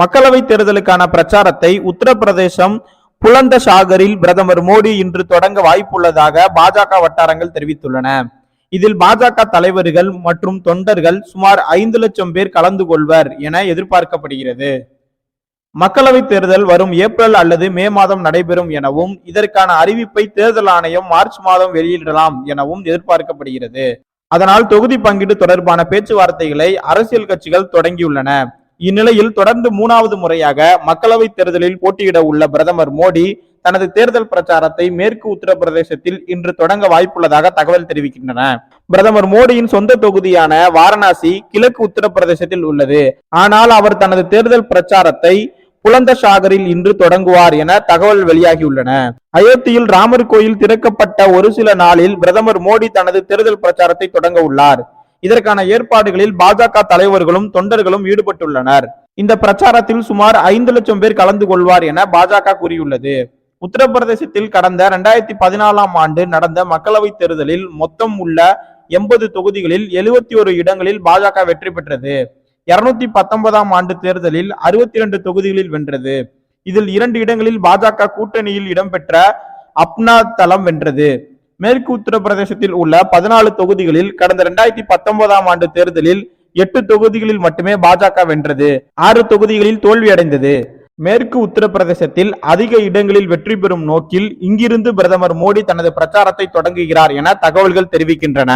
மக்களவை தேர்தலுக்கான பிரச்சாரத்தை உத்தரப்பிரதேசம் புலந்தசாகரில் பிரதமர் மோடி இன்று தொடங்க வாய்ப்புள்ளதாக பாஜக வட்டாரங்கள் தெரிவித்துள்ளன. இதில் பாஜக தலைவர்கள் மற்றும் தொண்டர்கள் சுமார் ஐந்து லட்சம் பேர் கலந்து கொள்வர் என எதிர்பார்க்கப்படுகிறது. மக்களவை தேர்தல் வரும் ஏப்ரல் அல்லது மே மாதம் நடைபெறும் எனவும் இதற்கான அறிவிப்பை தேர்தல் ஆணையம் மார்ச் மாதம் வெளியிடலாம் எனவும் எதிர்பார்க்கப்படுகிறது. அதனால் தொகுதி பங்கீடு தொடர்பான பேச்சுவார்த்தைகளை அரசியல் கட்சிகள் தொடங்கியுள்ளன. இந்நிலையில் தொடர்ந்து மூணாவது முறையாக மக்களவை தேர்தலில் போட்டியிட உள்ள பிரதமர் மோடி தனது தேர்தல் பிரச்சாரத்தை மேற்கு உத்தரப்பிரதேசத்தில் இன்று தொடங்க வாய்ப்புள்ளதாக தகவல் தெரிவிக்கின்றன. பிரதமர் மோடியின் சொந்த தொகுதியான வாரணாசி கிழக்கு உத்தரப்பிரதேசத்தில் உள்ளது. ஆனால் அவர் தனது தேர்தல் பிரச்சாரத்தை புலந்தசாகரில் இன்று தொடங்குவார் என தகவல் வெளியாகியுள்ளன. அயோத்தியில் ராமர் கோயில் திறக்கப்பட்ட ஒரு சில நாளில் பிரதமர் மோடி தனது தேர்தல் பிரச்சாரத்தை தொடங்க உள்ளார். இதற்கான ஏற்பாடுகளில் பாஜக தலைவர்களும் தொண்டர்களும் ஈடுபட்டுள்ளனர். இந்த பிரச்சாரத்தில் சுமார் ஐந்து லட்சம் பேர் கலந்து கொள்வார் என பாஜக கூறியுள்ளது. உத்தரப்பிரதேசத்தில் கடந்த இரண்டாயிரத்தி பதினாலாம் ஆண்டு நடந்த மக்களவை தேர்தலில் மொத்தம் உள்ள எண்பது தொகுதிகளில் எழுபத்தி ஒரு இடங்களில் பாஜக வெற்றி பெற்றது. இருநூத்தி பத்தொன்பதாம் ஆண்டு தேர்தலில் அறுபத்தி இரண்டு தொகுதிகளில் வென்றது. இதில் இரண்டு இடங்களில் பாஜக கூட்டணியில் இடம்பெற்ற அப்னா தளம் வென்றது. மேற்கு உத்தரப்பிரதேசத்தில் உள்ள பதினாலு தொகுதிகளில் கடந்த இரண்டாயிரத்தி பத்தொன்பதாம் ஆண்டு தேர்தலில் எட்டு தொகுதிகளில் மட்டுமே பாஜக வென்றது. ஆறு தொகுதிகளில் தோல்வியடைந்தது. மேற்கு உத்தரப்பிரதேசத்தில் அதிக இடங்களில் வெற்றி பெறும் நோக்கில் இங்கிருந்து பிரதமர் மோடி தனது பிரச்சாரத்தை தொடங்குகிறார் என தகவல்கள் தெரிவிக்கின்றன.